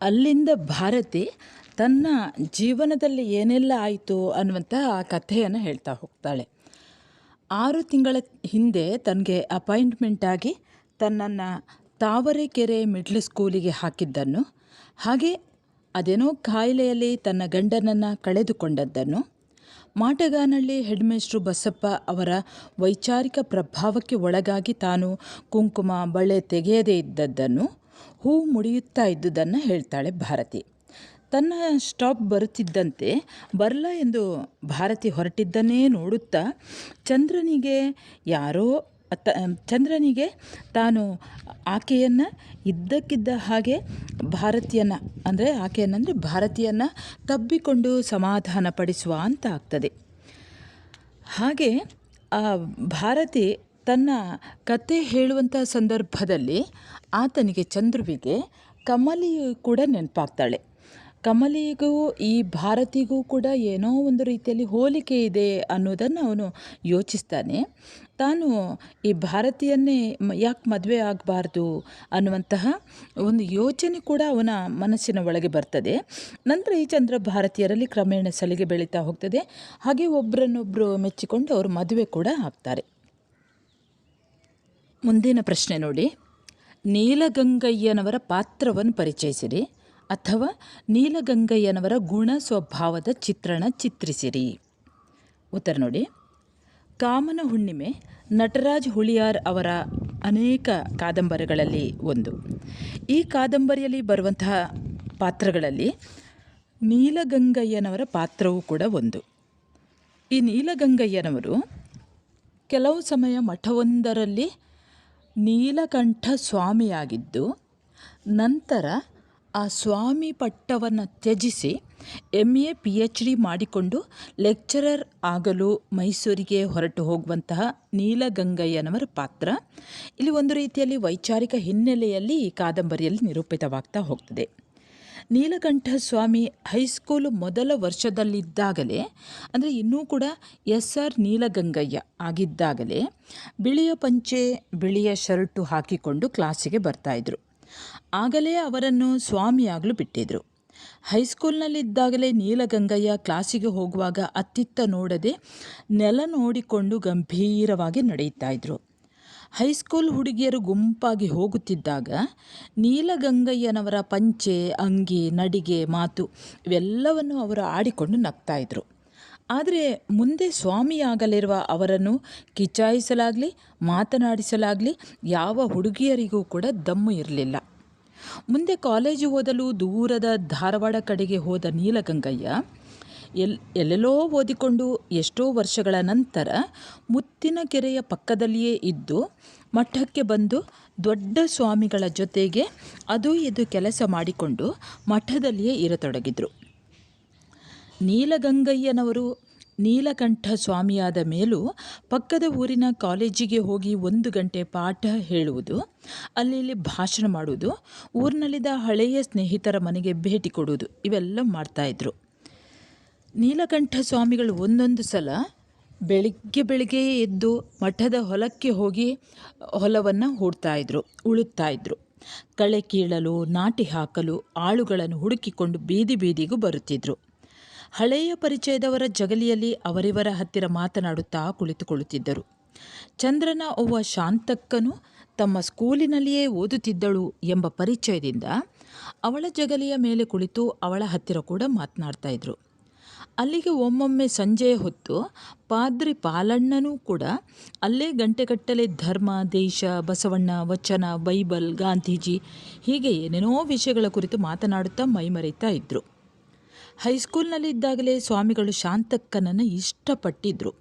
Speaker 1: ಅಲ್ಲಿಂದ ಭಾರತಿ ತನ್ನ ಜೀವನದಲ್ಲಿ ಏನೆಲ್ಲ ಆಯಿತು ಅನ್ನುವಂಥ ಆ ಕಥೆಯನ್ನು ಹೇಳ್ತಾ ಹೋಗ್ತಾಳೆ. ಆರು ತಿಂಗಳ ಹಿಂದೆ ತನಗೆ ಅಪಾಯಿಂಟ್ಮೆಂಟ್ ಆಗಿ ತನ್ನನ್ನು ತಾವರೆಕೆರೆ ಮಿಡ್ಲ್ ಸ್ಕೂಲಿಗೆ ಹಾಕಿದ್ದನ್ನು, ಹಾಗೆ ಅದೇನೋ ಕಾಯಿಲೆಯಲ್ಲಿ ತನ್ನ ಗಂಡನನ್ನು ಕಳೆದುಕೊಂಡದ್ದನ್ನು ಮಾಟಗಾನಹಳ್ಳಿ ಹೆಡ್ಮೇಸ್ಟ್ರು ಬಸಪ್ಪ ಅವರ ವೈಚಾರಿಕ ಪ್ರಭಾವಕ್ಕೆ ಒಳಗಾಗಿ ತಾನು ಕುಂಕುಮ, ಬಳೆ ತೆಗೆಯದೇ ಇದ್ದದ್ದನ್ನು, ಹೂ ಮುಡಿಯುತ್ತಾ ಇದ್ದುದನ್ನು ಹೇಳ್ತಾಳೆ ಭಾರತಿ. ತನ್ನ ಸ್ಟಾಪ್ ಬರುತ್ತಿದ್ದಂತೆ ಬರಲ ಎಂದು ಭಾರತಿ ಹೊರಟಿದ್ದನ್ನೇ ನೋಡುತ್ತಾ ಚಂದ್ರನಿಗೆ ಯಾರೋ ತ ಚಂದ್ರನಿಗೆ ತಾನು ಆಕೆಯನ್ನು ಇದ್ದಕ್ಕಿದ್ದ ಹಾಗೆ ಭಾರತಿಯನ್ನು ಅಂದರೆ ಆಕೆಯನ್ನಂದರೆ ಭಾರತಿಯನ್ನು ತಬ್ಬಿಕೊಂಡು ಸಮಾಧಾನ ಪಡಿಸುವ ಅಂತ ಆಗ್ತದೆ. ಹಾಗೆ ಆ ಭಾರತಿ ತನ್ನ ಕತೆ ಹೇಳುವಂಥ ಸಂದರ್ಭದಲ್ಲಿ ಆತನಿಗೆ ಚಂದ್ರುವಿಗೆ ಕಮಲಿಯು ಕೂಡ ನೆನಪಾಗ್ತಾಳೆ. ಕಮಲಿಗೂ ಈ ಭಾರತಿಗೂ ಕೂಡ ಏನೋ ಒಂದು ರೀತಿಯಲ್ಲಿ ಹೋಲಿಕೆ ಇದೆ ಅನ್ನೋದನ್ನು ಅವನು ಯೋಚಿಸ್ತಾನೆ. ತಾನು ಈ ಭಾರತಿಯನ್ನೇ ಯಾಕೆ ಮದುವೆ ಆಗಬಾರ್ದು ಅನ್ನುವಂತಹ ಒಂದು ಯೋಚನೆ ಕೂಡ ಅವನ ಮನಸ್ಸಿನ ಒಳಗೆ ಬರ್ತದೆ. ನಂತರ ಈ ಚಂದ್ರ ಭಾರತೀಯರಲ್ಲಿ ಕ್ರಮೇಣ ಸಲಿಗೆ ಬೆಳೀತಾ ಹೋಗ್ತದೆ. ಹಾಗೆ ಒಬ್ಬರನ್ನೊಬ್ಬರು ಮೆಚ್ಚಿಕೊಂಡು ಅವರು ಮದುವೆ ಕೂಡ ಆಗ್ತಾರೆ. ಮುಂದಿನ ಪ್ರಶ್ನೆ ನೋಡಿ. ನೀಲಗಂಗಯ್ಯನವರ ಪಾತ್ರವನ್ನು ಪರಿಚಯಿಸಿರಿ. ಅಥವಾ ನೀಲಗಂಗಯ್ಯನವರ ಗುಣ ಸ್ವಭಾವದ ಚಿತ್ರಣ ಚಿತ್ರಿಸಿರಿ. ಉತ್ತರ ನೋಡಿ. ಕಾಮನ ಹುಣ್ಣಿಮೆ ನಟರಾಜ್ ಹುಳಿಯಾರ್ ಅವರ ಅನೇಕ ಕಾದಂಬರಿಗಳಲ್ಲಿ ಒಂದು. ಈ ಕಾದಂಬರಿಯಲ್ಲಿ ಬರುವಂತಹ ಪಾತ್ರಗಳಲ್ಲಿ ನೀಲಗಂಗಯ್ಯನವರ ಪಾತ್ರವೂ ಕೂಡ ಒಂದು. ಈ ನೀಲಗಂಗಯ್ಯನವರು ಕೆಲವು ಸಮಯ ಮಠವೊಂದರಲ್ಲಿ ನೀಲಕಂಠ ಸ್ವಾಮಿಯಾಗಿದ್ದು ನಂತರ ಆ ಸ್ವಾಮಿ ಪಟ್ಟವನ್ನು ತ್ಯಜಿಸಿ M A P H D ಮಾಡಿಕೊಂಡು ಲೆಕ್ಚರರ್ ಆಗಲು ಮೈಸೂರಿಗೆ ಹೊರಟು ಹೋಗುವಂತಹ ನೀಲಗಂಗಯ್ಯನವರ ಪಾತ್ರ. ಇಲ್ಲಿ ಒಂದು ರೀತಿಯಲ್ಲಿ ವೈಚಾರಿಕ ಹಿನ್ನೆಲೆಯಲ್ಲಿ ಈ ಕಾದಂಬರಿಯಲ್ಲಿ ನಿರೂಪಿತವಾಗ್ತಾ ಹೋಗ್ತದೆ. ನೀಲಕಂಠ ಸ್ವಾಮಿ ಹೈಸ್ಕೂಲು ಮೊದಲ ವರ್ಷದಲ್ಲಿದ್ದಾಗಲೇ, ಅಂದರೆ ಇನ್ನೂ ಕೂಡ ಎಸ್ ಆರ್ ನೀಲಗಂಗಯ್ಯ ಆಗಿದ್ದಾಗಲೇ, ಬಿಳಿಯ ಪಂಚೆ, ಬಿಳಿಯ ಶರ್ಟು ಹಾಕಿಕೊಂಡು ಕ್ಲಾಸಿಗೆ ಬರ್ತಾಯಿದ್ರು ಆಗಲೇ ಅವರನ್ನು ಸ್ವಾಮಿಯಾಗಲು ಬಿಟ್ಟಿದ್ರು. ಹೈಸ್ಕೂಲ್ನಲ್ಲಿದ್ದಾಗಲೇ ನೀಲಗಂಗಯ್ಯ ಕ್ಲಾಸಿಗೆ ಹೋಗುವಾಗ ಅತ್ತಿತ್ತ ನೋಡದೆ ನೆಲ ನೋಡಿಕೊಂಡು ಗಂಭೀರವಾಗಿ ನಡೆಯುತ್ತಾ ಇದ್ರು. ಹೈಸ್ಕೂಲ್ ಹುಡುಗಿಯರು ಗುಂಪಾಗಿ ಹೋಗುತ್ತಿದ್ದಾಗ ನೀಲಗಂಗಯ್ಯನವರ ಪಂಚೆ, ಅಂಗಿ, ನಡಿಗೆ, ಮಾತು ಇವೆಲ್ಲವನ್ನು ಅವರು ಆಡಿಕೊಂಡು ನಗ್ತಾ ಇದ್ರು. ಆದರೆ ಮುಂದೆ ಸ್ವಾಮಿಯಾಗಲಿರುವ ಅವರನ್ನು ಕಿಚಾಯಿಸಲಾಗಲಿ, ಮಾತನಾಡಿಸಲಾಗಲಿ ಯಾವ ಹುಡುಗಿಯರಿಗೂ ಕೂಡ ದಮ್ಮು ಇರಲಿಲ್ಲ. ಮುಂದೆ ಕಾಲೇಜು ಓದಲು ದೂರದ ಧಾರವಾಡ ಕಡೆಗೆ ಹೋದ ನೀಲಗಂಗಯ್ಯ, ಎಲ್, ಎಲ್ಲೆಲ್ಲೋ ಓದಿಕೊಂಡು ಎಷ್ಟೋ ವರ್ಷಗಳ ನಂತರ ಮುತ್ತಿನ ಕೆರೆಯ ಪಕ್ಕದಲ್ಲಿಯೇ ಇದ್ದು ಮಠಕ್ಕೆ ಬಂದು ದೊಡ್ಡ ಸ್ವಾಮಿಗಳ ಜೊತೆಗೆ ಅದು ಇದು ಕೆಲಸ ಮಾಡಿಕೊಂಡು ಮಠದಲ್ಲಿಯೇ ಇರತೊಡಗಿದರು. ನೀಲಗಂಗಯ್ಯನವರು ನೀಲಕಂಠ ಸ್ವಾಮಿಯಾದ ಮೇಲೂ ಪಕ್ಕದ ಊರಿನ ಕಾಲೇಜಿಗೆ ಹೋಗಿ ಒಂದು ಗಂಟೆ ಪಾಠ ಹೇಳುವುದು ಅಲ್ಲಿ ಭಾಷಣ ಮಾಡುವುದು, ಊರಿನಲ್ಲಿದ್ದ ಹಳೆಯ ಸ್ನೇಹಿತರ ಮನೆಗೆ ಭೇಟಿ ಕೊಡುವುದು, ಇವೆಲ್ಲ ಮಾಡ್ತಾಯಿದ್ರು ನೀಲಕಂಠ ಸ್ವಾಮಿಗಳು ಒಂದೊಂದು ಸಲ ಬೆಳಿಗ್ಗೆ ಬೆಳಿಗ್ಗೆ ಎದ್ದು ಮಠದ ಹೊಲಕ್ಕೆ ಹೋಗಿ ಹೊಲವನ್ನು ಹೂಡ್ತಾಯಿದ್ರು ಉಳುತ್ತಾಯಿದ್ರು ಕಳೆ ಕೀಳಲು, ನಾಟಿ ಹಾಕಲು, ಆಳುಗಳನ್ನು ಹುಡುಕಿಕೊಂಡು ಬೀದಿ ಬೀದಿಗೂ ಬರುತ್ತಿದ್ದರು ಹಳೆಯ ಪರಿಚಯದವರ ಜಗಲಿಯಲ್ಲಿ ಅವರಿವರ ಹತ್ತಿರ ಮಾತನಾಡುತ್ತಾ ಕುಳಿತುಕೊಳ್ಳುತ್ತಿದ್ದರು. ಚಂದ್ರನ ಒಬ್ಬ ಶಾಂತಕ್ಕನು ತಮ್ಮ ಸ್ಕೂಲಿನಲ್ಲಿಯೇ ಓದುತ್ತಿದ್ದಳು ಎಂಬ ಪರಿಚಯದಿಂದ ಅವಳ ಜಗಲಿಯ ಮೇಲೆ ಕುಳಿತು ಅವಳ ಹತ್ತಿರ ಕೂಡ ಮಾತನಾಡ್ತಾ ಇದ್ರು. ಅಲ್ಲಿಗೆ ಒಮ್ಮೊಮ್ಮೆ ಸಂಜೆಯ ಹೊತ್ತು ಪಾದ್ರಿ ಪಾಲಣ್ಣನೂ ಕೂಡ ಅಲ್ಲೇ ಗಂಟೆಗಟ್ಟಲೆ ಧರ್ಮ, ದೇಶ, ಬಸವಣ್ಣ, ವಚನ, ಬೈಬಲ್, ಗಾಂಧೀಜಿ ಹೀಗೆ ಏನೇನೋ ವಿಷಯಗಳ ಕುರಿತು ಮಾತನಾಡುತ್ತಾ ಮೈಮರೆಯುತ್ತಾ ಇದ್ದರು ಹೈಸ್ಕೂಲ್ನಲ್ಲಿದ್ದಾಗಲೇ ಸ್ವಾಮಿಗಳು ಶಾಂತಕ್ಕನನ್ನು ಇಷ್ಟಪಟ್ಟಿದ್ದರು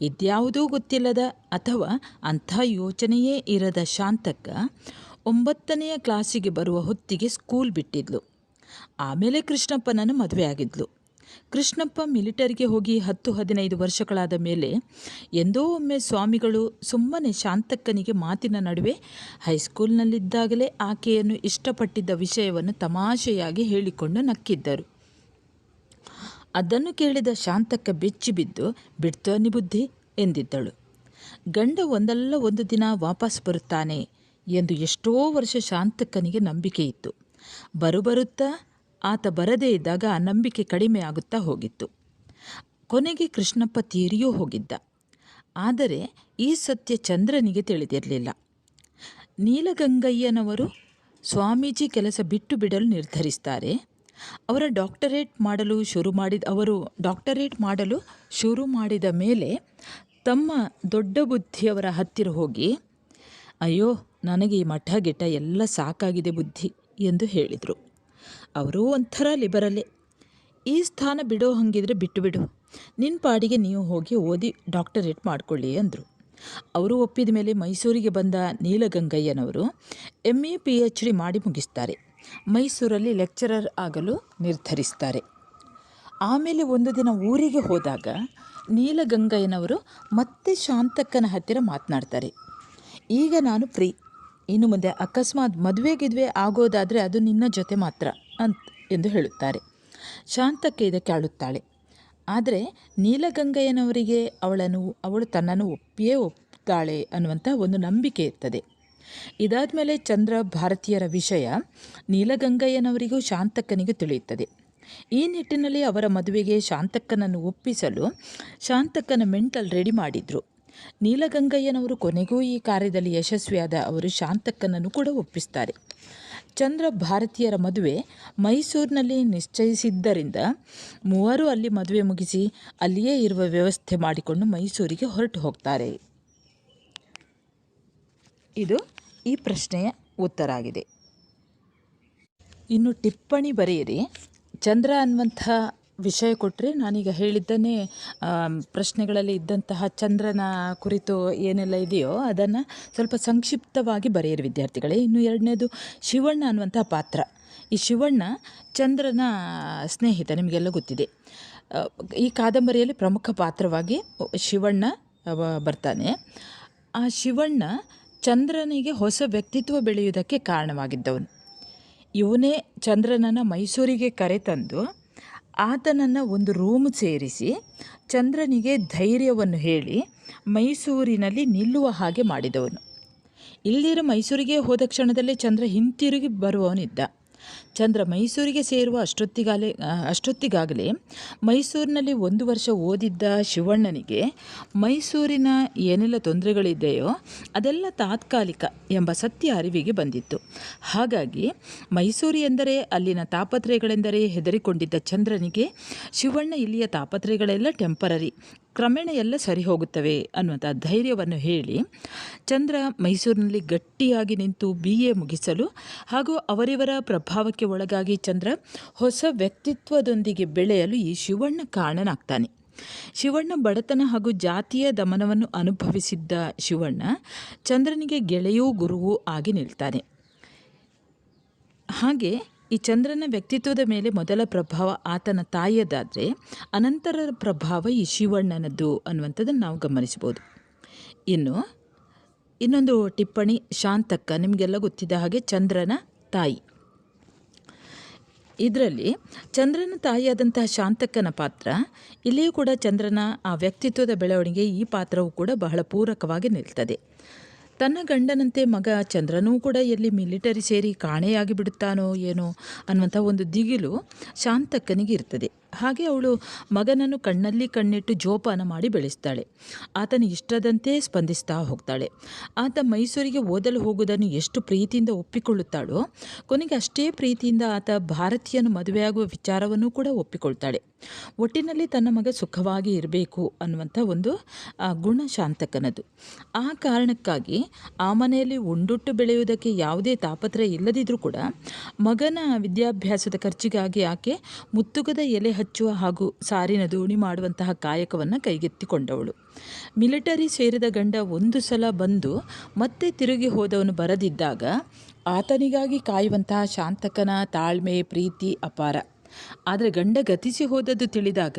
Speaker 1: ಇದ್ಯಾವುದೂ ಗೊತ್ತಿಲ್ಲದ ಅಥವಾ ಅಂಥ ಯೋಚನೆಯೇ ಇರದ ಶಾಂತಕ್ಕ ಒಂಬತ್ತನೆಯ ಕ್ಲಾಸಿಗೆ ಬರುವ ಹೊತ್ತಿಗೆ ಸ್ಕೂಲ್ ಬಿಟ್ಟಿದ್ಲು. ಆಮೇಲೆ ಕೃಷ್ಣಪ್ಪನನ್ನು ಮದುವೆ ಆಗಿದ್ಲು. ಕೃಷ್ಣಪ್ಪ ಮಿಲಿಟರಿಗೆ ಹೋಗಿ ಹತ್ತು ಹದಿನೈದು ವರ್ಷಗಳಾದ ಮೇಲೆ ಎಂದೋ ಒಮ್ಮೆ ಸ್ವಾಮಿಗಳು ಸುಮ್ಮನೆ ಶಾಂತಕ್ಕನಿಗೆ ಮಾತಿನ ನಡುವೆ ಹೈಸ್ಕೂಲ್ನಲ್ಲಿದ್ದಾಗಲೇ ಆಕೆಯನ್ನು ಇಷ್ಟಪಟ್ಟಿದ್ದ ವಿಷಯವನ್ನು ತಮಾಷೆಯಾಗಿ ಹೇಳಿಕೊಂಡು ನಕ್ಕಿದ್ದರು. ಅದನ್ನು ಕೇಳಿದ ಶಾಂತಕ್ಕ ಬೆಚ್ಚಿ ಬಿದ್ದು, ಬಿಡ್ತೋ ಬುದ್ಧಿ ಎಂದಿದ್ದಳು. ಗಂಡ ಒಂದಲ್ಲ ಒಂದು ದಿನ ವಾಪಸ್ ಬರುತ್ತಾನೆ ಎಂದು ಎಷ್ಟೋ ವರ್ಷ ಶಾಂತಕ್ಕನಿಗೆ ನಂಬಿಕೆ ಇತ್ತು. ಬರುಬರುತ್ತಾ ಆತ ಬರದೇ ಇದ್ದಾಗ ಆ ನಂಬಿಕೆ ಕಡಿಮೆ ಆಗುತ್ತಾ ಹೋಗಿತ್ತು. ಕೊನೆಗೆ ಕೃಷ್ಣಪ್ಪ ತೀರಿಯೂ ಹೋಗಿದ್ದ. ಆದರೆ ಈ ಸತ್ಯ ಚಂದ್ರನಿಗೆ ತಿಳಿದಿರಲಿಲ್ಲ. ನೀಲಗಂಗಯ್ಯನವರು ಸ್ವಾಮೀಜಿ ಕೆಲಸ ಬಿಟ್ಟು ಬಿಡಲು ನಿರ್ಧರಿಸ್ತಾರೆ. ಅವರ ಡಾಕ್ಟರೇಟ್ ಮಾಡಲು ಶುರು ಮಾಡಿದ, ಅವರು ಡಾಕ್ಟರೇಟ್ ಮಾಡಲು ಶುರು ಮಾಡಿದ ಮೇಲೆ ತಮ್ಮ ದೊಡ್ಡ ಬುದ್ಧಿಯವರ ಹತ್ತಿರ ಹೋಗಿ, ಅಯ್ಯೋ, ನನಗೆ ಈ ಮಠ ಗಿಟ್ಟ ಎಲ್ಲ ಸಾಕಾಗಿದೆ ಬುದ್ಧಿ, ಎಂದು ಹೇಳಿದರು. ಅವರು ಒಂಥರ ಲಿಬರಲ್ಲೇ. ಈ ಸ್ಥಾನ ಬಿಡೋ ಹಂಗಿದ್ರೆ ಬಿಟ್ಟು ಬಿಡು. ನಿನ್ನ ಪಾಡಿಗೆ ನೀವು ಹೋಗಿ ಓದಿ ಡಾಕ್ಟರೇಟ್ ಮಾಡಿಕೊಳ್ಳಿ, ಅಂದರು. ಅವರು ಒಪ್ಪಿದ ಮೇಲೆ ಮೈಸೂರಿಗೆ ಬಂದ ನೀಲಗಂಗಯ್ಯನವರು M A, P H D ಮಾಡಿ ಮುಗಿಸ್ತಾರೆ. ಮೈಸೂರಲ್ಲಿ ಲೆಕ್ಚರರ್ ಆಗಲು ನಿರ್ಧರಿಸ್ತಾರೆ. ಆಮೇಲೆ ಒಂದು ದಿನ ಊರಿಗೆ ಹೋದಾಗ ನೀಲಗಂಗಯ್ಯನವರು ಮತ್ತೆ ಶಾಂತಕ್ಕನ ಹತ್ತಿರ ಮಾತನಾಡ್ತಾರೆ. ಈಗ ನಾನು ಫ್ರೀ. ಇನ್ನು ಮುಂದೆ ಅಕಸ್ಮಾತ್ ಮದುವೆ ಗಿದ್ವೆ ಆಗೋದಾದರೆ ಅದು ನಿನ್ನ ಜೊತೆ ಮಾತ್ರ ಅಂತ ಎಂದು ಹೇಳುತ್ತಾರೆ. ಶಾಂತಕ್ಕೆ ಇದಕ್ಕೆ ಅಳುತ್ತಾಳೆ. ಆದರೆ ನೀಲಗಂಗಯ್ಯನವರಿಗೆ ಅವಳನ್ನು, ಅವಳು ತನ್ನನ್ನು ಒಪ್ಪಿಯೇ ಒಪ್ತಾಳೆ ಅನ್ನುವಂಥ ಒಂದು ನಂಬಿಕೆ ಇರ್ತದೆ. ಇದಾದ ಮೇಲೆ ಚಂದ್ರ ಭಾರತೀಯರ ವಿಷಯ ನೀಲಗಂಗಯ್ಯನವರಿಗೂ ಶಾಂತಕ್ಕನಿಗೂ ತಿಳಿಯುತ್ತದೆ. ಈ ನಿಟ್ಟಿನಲ್ಲಿ ಅವರ ಮದುವೆಗೆ ಶಾಂತಕ್ಕನನ್ನು ಒಪ್ಪಿಸಲು ಶಾಂತಕ್ಕನ ಮೆಂಟಲ್ ರೆಡಿ ಮಾಡಿದರು. ನೀಲಗಂಗಯ್ಯನವರು ಕೊನೆಗೂ ಈ ಕಾರ್ಯದಲ್ಲಿ ಯಶಸ್ವಿಯಾದ ಅವರು ಶಾಂತಕ್ಕನನ್ನು ಕೂಡ ಒಪ್ಪಿಸ್ತಾರೆ. ಚಂದ್ರ ಭಾರತೀಯರ ಮದುವೆ ಮೈಸೂರಿನಲ್ಲಿ ನಿಶ್ಚಯಿಸಿದ್ದರಿಂದ ಮೂವರು ಅಲ್ಲಿ ಮದುವೆ ಮುಗಿಸಿ ಅಲ್ಲಿಯೇ ಇರುವ ವ್ಯವಸ್ಥೆ ಮಾಡಿಕೊಂಡು ಮೈಸೂರಿಗೆ ಹೊರಟು ಹೋಗ್ತಾರೆ. ಇದು ಈ ಪ್ರಶ್ನೆಯ ಉತ್ತರ ಆಗಿದೆ. ಇನ್ನು ಟಿಪ್ಪಣಿ ಬರೆಯಿರಿ. ಚಂದ್ರ ಅನ್ನುವಂಥ ವಿಷಯ ಕೊಟ್ಟರೆ ನಾನೀಗ ಹೇಳಿದ್ದನ್ನೇ ಪ್ರಶ್ನೆಗಳಲ್ಲಿ ಇದ್ದಂತಹ ಚಂದ್ರನ ಕುರಿತು ಏನೆಲ್ಲ ಇದೆಯೋ ಅದನ್ನು ಸ್ವಲ್ಪ ಸಂಕ್ಷಿಪ್ತವಾಗಿ ಬರೆಯಿರಿ ವಿದ್ಯಾರ್ಥಿಗಳೇ. ಇನ್ನು ಎರಡನೇದು ಶಿವಣ್ಣ ಅನ್ನುವಂಥ ಪಾತ್ರ. ಈ ಶಿವಣ್ಣ ಚಂದ್ರನ ಸ್ನೇಹಿತ, ನಿಮಗೆಲ್ಲ ಗೊತ್ತಿದೆ. ಈ ಕಾದಂಬರಿಯಲ್ಲಿ ಪ್ರಮುಖ ಪಾತ್ರವಾಗಿ ಶಿವಣ್ಣ ಬರ್ತಾನೆ. ಆ ಶಿವಣ್ಣ ಚಂದ್ರನಿಗೆ ಹೊಸ ವ್ಯಕ್ತಿತ್ವ ಬೆಳೆಯುವುದಕ್ಕೆ ಕಾರಣವಾಗಿದ್ದವನು. ಇವನೇ ಚಂದ್ರನನ್ನು ಮೈಸೂರಿಗೆ ಕರೆತಂದು ಆತನನ್ನು ಒಂದು ರೂಮ್ ಸೇರಿಸಿ ಚಂದ್ರನಿಗೆ ಧೈರ್ಯವನ್ನು ಹೇಳಿ ಮೈಸೂರಿನಲ್ಲಿ ನಿಲ್ಲುವ ಹಾಗೆ ಮಾಡಿದವನು. ಇಲ್ಲಿರೋ ಮೈಸೂರಿಗೆ ಹೋದ ಕ್ಷಣದಲ್ಲೇ ಚಂದ್ರ ಹಿಂತಿರುಗಿ ಬರುವವನಿದ್ದ. ಚಂದ್ರ ಮೈಸೂರಿಗೆ ಸೇರುವ ಅಷ್ಟೊತ್ತಿಗಾಲೇ ಅಷ್ಟೊತ್ತಿಗಾಗಲೇ ಮೈಸೂರಿನಲ್ಲಿ ಒಂದು ವರ್ಷ ಓದಿದ್ದ ಶಿವಣ್ಣನಿಗೆ ಮೈಸೂರಿನ ಏನೆಲ್ಲ ತೊಂದರೆಗಳಿದೆಯೋ ಅದೆಲ್ಲ ತಾತ್ಕಾಲಿಕ ಎಂಬ ಸತ್ಯ ಅರಿವಿಗೆ ಬಂದಿತ್ತು. ಹಾಗಾಗಿ ಮೈಸೂರು ಎಂದರೆ ಅಲ್ಲಿನ ತಾಪತ್ರೆಗಳೆಂದರೆ ಹೆದರಿಕೊಂಡಿದ್ದ ಚಂದ್ರನಿಗೆ ಶಿವಣ್ಣ ಇಲ್ಲಿಯ ತಾಪತ್ರೆಗಳೆಲ್ಲ ಟೆಂಪರರಿ ಕ್ರಮೇಣ ಎಲ್ಲ ಸರಿ ಹೋಗುತ್ತವೆ ಅನ್ನುವಂಥ ಧೈರ್ಯವನ್ನು ಹೇಳಿ ಚಂದ್ರ ಮೈಸೂರಿನಲ್ಲಿ ಗಟ್ಟಿಯಾಗಿ ನಿಂತು ಬಿ ಎ ಮುಗಿಸಲು ಹಾಗೂ ಅವರಿವರ ಪ್ರಭಾವಕ್ಕೆ ಒಳಗಾಗಿ ಚಂದ್ರ ಹೊಸ ವ್ಯಕ್ತಿತ್ವದೊಂದಿಗೆ ಬೆಳೆಯಲು ಈ ಶಿವಣ್ಣ ಕಾರಣನಾಗ್ತಾನೆ. ಶಿವಣ್ಣ ಬಡತನ ಹಾಗೂ ಜಾತಿಯ ದಮನವನ್ನು ಅನುಭವಿಸಿದ್ದ ಶಿವಣ್ಣ ಚಂದ್ರನಿಗೆ ಗೆಳೆಯೂ ಗುರುವೂ ಆಗಿ ನಿಲ್ತಾನೆ. ಹಾಗೆ ಈ ಚಂದ್ರನ ವ್ಯಕ್ತಿತ್ವದ ಮೇಲೆ ಮೊದಲ ಪ್ರಭಾವ ಆತನ ತಾಯಿಯದಾದರೆ ಅನಂತರ ಪ್ರಭಾವ ಈ ಶಿವಣ್ಣನದ್ದು ಅನ್ನುವಂಥದ್ದನ್ನು ನಾವು ಗಮನಿಸ್ಬೋದು ಇನ್ನು ಇನ್ನೊಂದು ಟಿಪ್ಪಣಿ ಶಾಂತಕ್ಕ ನಿಮಗೆಲ್ಲ ಗೊತ್ತಿದ್ದ ಹಾಗೆ ಚಂದ್ರನ ತಾಯಿ. ಇದರಲ್ಲಿ ಚಂದ್ರನ ತಾಯಿಯಾದಂತಹ ಶಾಂತಕ್ಕನ ಪಾತ್ರ, ಇಲ್ಲಿಯೂ ಕೂಡ ಚಂದ್ರನ ಆ ವ್ಯಕ್ತಿತ್ವದ ಬೆಳವಣಿಗೆ ಈ ಪಾತ್ರವು ಕೂಡ ಬಹಳ ಪೂರಕವಾಗಿ ನಿಲ್ತದೆ. ತನ್ನ ಗಂಡನಂತೆ ಮಗ ಚಂದ್ರನೂ ಕೂಡ ಎಲ್ಲಿ ಮಿಲಿಟರಿ ಸೇರಿ ಕಾಣೆಯಾಗಿ ಬಿಡುತ್ತಾನೋ ಏನೋ ಅನ್ನುವಂಥ ಒಂದು ದಿಗಿಲು ಶಾಂತಕ್ಕನಿಗೆ ಇರ್ತದೆ. ಹಾಗೆ ಅವಳು ಮಗನನ್ನು ಕಣ್ಣಲ್ಲಿ ಕಣ್ಣಿಟ್ಟು ಜೋಪಾನ ಮಾಡಿ ಬೆಳೆಸ್ತಾಳೆ. ಆತನ ಇಷ್ಟದಂತೆ ಸ್ಪಂದಿಸ್ತಾ ಹೋಗ್ತಾಳೆ. ಆತ ಮೈಸೂರಿಗೆ ಓದಲು ಹೋಗುವುದನ್ನು ಎಷ್ಟು ಪ್ರೀತಿಯಿಂದ ಒಪ್ಪಿಕೊಳ್ಳುತ್ತಾಳೋ, ಕೊನೆಗೆ ಅಷ್ಟೇ ಪ್ರೀತಿಯಿಂದ ಆತ ಭಾರತೀಯನು ಮದುವೆಯಾಗುವ ವಿಚಾರವನ್ನು ಕೂಡ ಒಪ್ಪಿಕೊಳ್ತಾಳೆ. ಒಟ್ಟಿನಲ್ಲಿ ತನ್ನ ಮಗ ಸುಖವಾಗಿ ಇರಬೇಕು ಅನ್ನುವಂಥ ಒಂದು ಗುಣ ಶಾಂತಕನದು ಆ ಕಾರಣಕ್ಕಾಗಿ ಆ ಮನೆಯಲ್ಲಿ ಉಂಡುಟ್ಟು ಬೆಳೆಯುವುದಕ್ಕೆ ಯಾವುದೇ ತಾಪತ್ರ ಇಲ್ಲದಿದ್ದರೂ ಕೂಡ ಮಗನ ವಿದ್ಯಾಭ್ಯಾಸದ ಖರ್ಚಿಗಾಗಿ ಆಕೆ ಮುತ್ತುಗದ ಎಲೆ ಹಚ್ಚುವ ಹಾಗೂ ಸಾರಿನ ದೋಣಿ ಮಾಡುವಂತಹ ಕಾಯಕವನ್ನು ಕೈಗೆತ್ತಿಕೊಂಡವಳು. ಮಿಲಿಟರಿ ಸೇರಿದ ಗಂಡ ಒಂದು ಸಲ ಬಂದು ಮತ್ತೆ ತಿರುಗಿ ಹೋದವನು ಬರದಿದ್ದಾಗ ಆತನಿಗಾಗಿ ಕಾಯುವಂತಹ ಶಾಂತಕನ ತಾಳ್ಮೆ, ಪ್ರೀತಿ ಅಪಾರ. ಆದರೆ ಗಂಡ ಗತಿಸಿ ಹೋದದ್ದು ತಿಳಿದಾಗ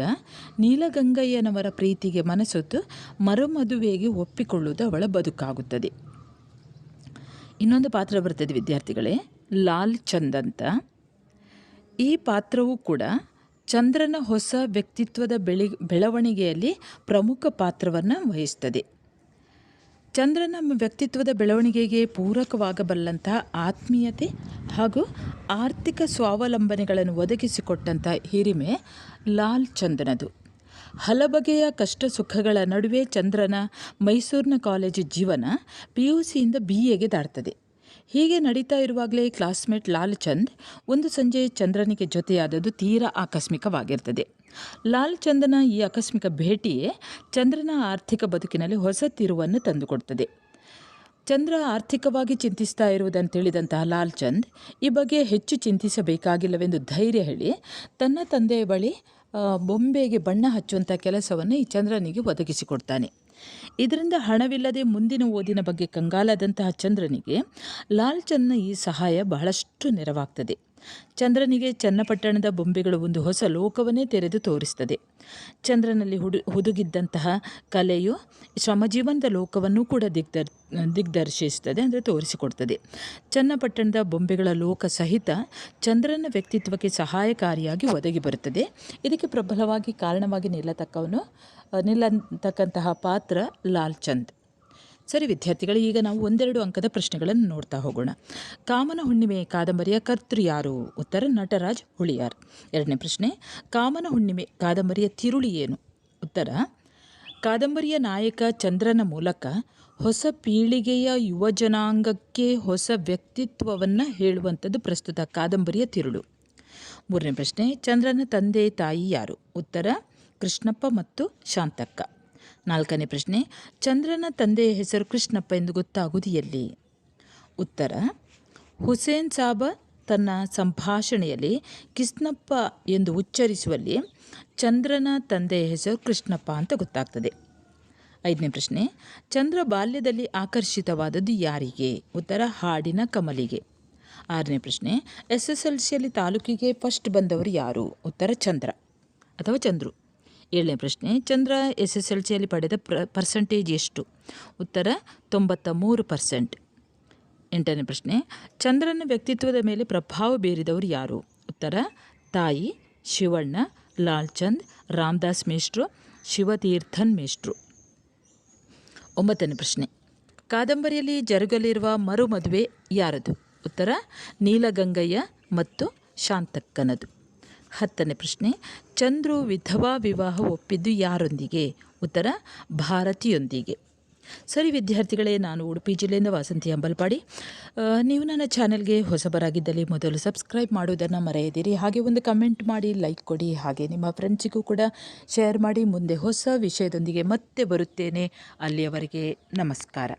Speaker 1: ನೀಲಗಂಗಯ್ಯನವರ ಪ್ರೀತಿಗೆ ಮನಸೊತ್ತು ಮರುಮದುವೆಗೆ ಒಪ್ಪಿಕೊಳ್ಳುವುದು ಅವಳ ಬದುಕಾಗುತ್ತದೆ. ಇನ್ನೊಂದು ಪಾತ್ರ ಬರ್ತದೆ ವಿದ್ಯಾರ್ಥಿಗಳೇ, ಲಾಲ್ ಚಂದ್ ಅಂತ. ಈ ಪಾತ್ರವೂ ಕೂಡ ಚಂದ್ರನ ಹೊಸ ವ್ಯಕ್ತಿತ್ವದ ಬೆಳಿ, ಬೆಳವಣಿಗೆಯಲ್ಲಿ ಪ್ರಮುಖ ಪಾತ್ರವನ್ನು ವಹಿಸ್ತದೆ. ಚಂದ್ರನ ವ್ಯಕ್ತಿತ್ವದ ಬೆಳವಣಿಗೆಗೆ ಪೂರಕವಾಗಬಲ್ಲಂತಹ ಆತ್ಮೀಯತೆ ಹಾಗೂ ಆರ್ಥಿಕ ಸ್ವಾವಲಂಬನೆಗಳನ್ನು ಒದಗಿಸಿಕೊಟ್ಟಂಥ ಹಿರಿಮೆ ಲಾಲ್ ಚಂದ್ರನದು ಹಲಬಗೆಯ ಕಷ್ಟ ಸುಖಗಳ ನಡುವೆ ಚಂದ್ರನ ಮೈಸೂರಿನ ಕಾಲೇಜು ಜೀವನ ಪಿ ಯು ಸಿಯಿಂದ ಬಿ ಎಗೆ ದಾಟ್ತದೆ. ಹೀಗೆ ನಡೀತಾ ಇರುವಾಗಲೇ ಕ್ಲಾಸ್ಮೇಟ್ ಲಾಲ್ ಚಂದ್ ಒಂದು ಸಂಜೆ ಚಂದ್ರನಿಗೆ ಜೊತೆಯಾದದ್ದು ತೀರಾ ಆಕಸ್ಮಿಕವಾಗಿರ್ತದೆ. ಲಾಲ್ ಚಂದನ ಈ ಆಕಸ್ಮಿಕ ಭೇಟಿಯೇ ಚಂದ್ರನ ಆರ್ಥಿಕ ಬದುಕಿನಲ್ಲಿ ಹೊಸ ತಿರುವನ್ನು ತಂದುಕೊಡ್ತದೆ. ಚಂದ್ರ ಆರ್ಥಿಕವಾಗಿ ಚಿಂತಿಸ್ತಾ ಇರುವುದನ್ನು ತಿಳಿದಂತಹ ಲಾಲ್ ಚಂದ್ ಈ ಬಗ್ಗೆ ಹೆಚ್ಚು ಚಿಂತಿಸಬೇಕಾಗಿಲ್ಲವೆಂದು ಧೈರ್ಯ ಹೇಳಿ ತನ್ನ ತಂದೆಯ ಬಳಿ ಬೊಂಬೆಗೆ ಬಣ್ಣ ಹಚ್ಚುವಂಥ ಕೆಲಸವನ್ನು ಈ ಚಂದ್ರನಿಗೆ ಒದಗಿಸಿಕೊಡ್ತಾನೆ. ಇದರಿಂದ ಹಣವಿಲ್ಲದೆ ಮುಂದಿನ ಓದಿನ ಬಗ್ಗೆ ಕಂಗಾಲಾದಂತಹ ಚಂದ್ರನಿಗೆ ಲಾಲ್ ಚಂದ್ನ ಈ ಸಹಾಯ ಬಹಳಷ್ಟು ನೆರವಾಗ್ತದೆ. ಚಂದ್ರನಿಗೆ ಚನ್ನಪಟ್ಟಣದ ಬೊಂಬೆಗಳು ಒಂದು ಹೊಸ ಲೋಕವನ್ನೇ ತೆರೆದು ತೋರಿಸ್ತದೆ. ಚಂದ್ರನಲ್ಲಿ ಹುಡು, ಹುದುಗಿದ್ದಂತಹ ಕಲೆಯು ಶ್ರಮಜೀವನದ ಲೋಕವನ್ನು ಕೂಡ ದಿಗ್ದರ್ ದಿಗ್ದರ್ಶಿಸ್ತದೆ ಅಂದರೆ ತೋರಿಸಿಕೊಡ್ತದೆ. ಚನ್ನಪಟ್ಟಣದ ಬೊಂಬೆಗಳ ಲೋಕ ಸಹಿತ ಚಂದ್ರನ ವ್ಯಕ್ತಿತ್ವಕ್ಕೆ ಸಹಾಯಕಾರಿಯಾಗಿ ಒದಗಿ ಬರುತ್ತದೆ. ಇದಕ್ಕೆ ಪ್ರಬಲವಾಗಿ ಕಾರಣವಾಗಿ ನಿಲ್ಲತಕ್ಕವನು ನಿಲ್ಲತಕ್ಕಂತಹ ಪಾತ್ರ ಲಾಲ್ ಚಂದ್ ಸರಿ ವಿದ್ಯಾರ್ಥಿಗಳು, ಈಗ ನಾವು ಒಂದೆರಡು ಅಂಕದ ಪ್ರಶ್ನೆಗಳನ್ನು ನೋಡ್ತಾ ಹೋಗೋಣ. ಕಾಮನ ಹುಣ್ಣಿಮೆ ಕಾದಂಬರಿಯ ಕರ್ತೃ ಯಾರು? ಉತ್ತರ, ನಟರಾಜ್ ಹುಳಿಯಾರ್. ಎರಡನೇ ಪ್ರಶ್ನೆ, ಕಾಮನ ಹುಣ್ಣಿಮೆ ಕಾದಂಬರಿಯ ತಿರುಳಿ ಏನು? ಉತ್ತರ, ಕಾದಂಬರಿಯ ನಾಯಕ ಚಂದ್ರನ ಮೂಲಕ ಹೊಸ ಪೀಳಿಗೆಯ ಯುವ ಜನಾಂಗಕ್ಕೆ ಹೊಸ ವ್ಯಕ್ತಿತ್ವವನ್ನು ಹೇಳುವಂಥದ್ದು ಪ್ರಸ್ತುತ ಕಾದಂಬರಿಯ ತಿರುಳು. ಮೂರನೇ ಪ್ರಶ್ನೆ, ಚಂದ್ರನ ತಂದೆ ತಾಯಿ ಯಾರು? ಉತ್ತರ, ಕೃಷ್ಣಪ್ಪ ಮತ್ತು ಶಾಂತಕ್ಕ. ನಾಲ್ಕನೇ ಪ್ರಶ್ನೆ, ಚಂದ್ರನ ತಂದೆಯ ಹೆಸರು ಕೃಷ್ಣಪ್ಪ ಎಂದು ಗೊತ್ತಾಗುವುದು ಎಲ್ಲಿ? ಉತ್ತರ, ಹುಸೇನ್ ಸಾಬ ತನ್ನ ಸಂಭಾಷಣೆಯಲ್ಲಿ ಕೃಷ್ಣಪ್ಪ ಎಂದು ಉಚ್ಚರಿಸುವಲ್ಲಿ ಚಂದ್ರನ ತಂದೆಯ ಹೆಸರು ಕೃಷ್ಣಪ್ಪ ಅಂತ ಗೊತ್ತಾಗ್ತದೆ. ಐದನೇ ಪ್ರಶ್ನೆ, ಚಂದ್ರ ಬಾಲ್ಯದಲ್ಲಿ ಆಕರ್ಷಿತವಾದದ್ದು ಯಾರಿಗೆ? ಉತ್ತರ, ಹಾಡಿನ ಕಮಲಿಗೆ. ಆರನೇ ಪ್ರಶ್ನೆ ಎಸ್ ಎಸ್ ಎಲ್ ಸಿಯಲ್ಲಿ ತಾಲೂಕಿಗೆ ಫಸ್ಟ್ ಬಂದವರು ಯಾರು? ಉತ್ತರ, ಚಂದ್ರ ಅಥವಾ ಚಂದ್ರು. ಏಳನೇ ಪ್ರಶ್ನೆ, ಚಂದ್ರ ಎಸ್ ಎಸ್ ಎಲ್ ಸಿಯಲ್ಲಿ ಪಡೆದ ಪ್ರ ಪರ್ಸೆಂಟೇಜ್ ಎಷ್ಟು? ಉತ್ತರ ತೊಂಬತ್ತ ಮೂರು ಪರ್ಸೆಂಟ್ ಎಂಟನೇ ಪ್ರಶ್ನೆ, ಚಂದ್ರನ ವ್ಯಕ್ತಿತ್ವದ ಮೇಲೆ ಪ್ರಭಾವ ಬೀರಿದವರು ಯಾರು? ಉತ್ತರ, ತಾಯಿ, ಶಿವಣ್ಣ, ಲಾಲ್ಚಂದ್, ರಾಮದಾಸ್ ಮೇಷ್ಟ್ರು, ಶಿವತೀರ್ಥನ್ ಮೇಷ್ಟ್ರು. ಒಂಬತ್ತನೇ ಪ್ರಶ್ನೆ, ಕಾದಂಬರಿಯಲ್ಲಿ ಜರುಗಲಿರುವ ಮರುಮದುವೆ ಯಾರದು? ಉತ್ತರ, ನೀಲಗಂಗಯ್ಯ ಮತ್ತು ಶಾಂತಕ್ಕನದು. ಹತ್ತನೇ ಪ್ರಶ್ನೆ, ಚಂದ್ರು ವಿಧವಾ ವಿವಾಹ ಒಪ್ಪಿದ್ದು ಯಾರೊಂದಿಗೆ? ಉತ್ತರ, ಭಾರತಿಯೊಂದಿಗೆ. ಸರಿ ವಿದ್ಯಾರ್ಥಿಗಳೇ, ನಾನು ಉಡುಪಿ ಜಿಲ್ಲೆಯಿಂದ ವಾಸಂತಿ ಅಂಬಲ್ಪಾಡಿ. ನೀವು ನನ್ನ ಚಾನೆಲ್ಗೆ ಹೊಸಬರಾಗಿದ್ದಲ್ಲಿ ಮೊದಲು ಸಬ್ಸ್ಕ್ರೈಬ್ ಮಾಡುವುದನ್ನು ಮರೆಯದಿರಿ. ಹಾಗೆ ಒಂದು ಕಮೆಂಟ್ ಮಾಡಿ, ಲೈಕ್ ಕೊಡಿ. ಹಾಗೆ ನಿಮ್ಮ ಫ್ರೆಂಡ್ಸಿಗೂ ಕೂಡ ಶೇರ್ ಮಾಡಿ. ಮುಂದೆ ಹೊಸ ವಿಷಯದೊಂದಿಗೆ ಮತ್ತೆ ಬರುತ್ತೇನೆ. ಅಲ್ಲಿಯವರೆಗೆ ನಮಸ್ಕಾರ.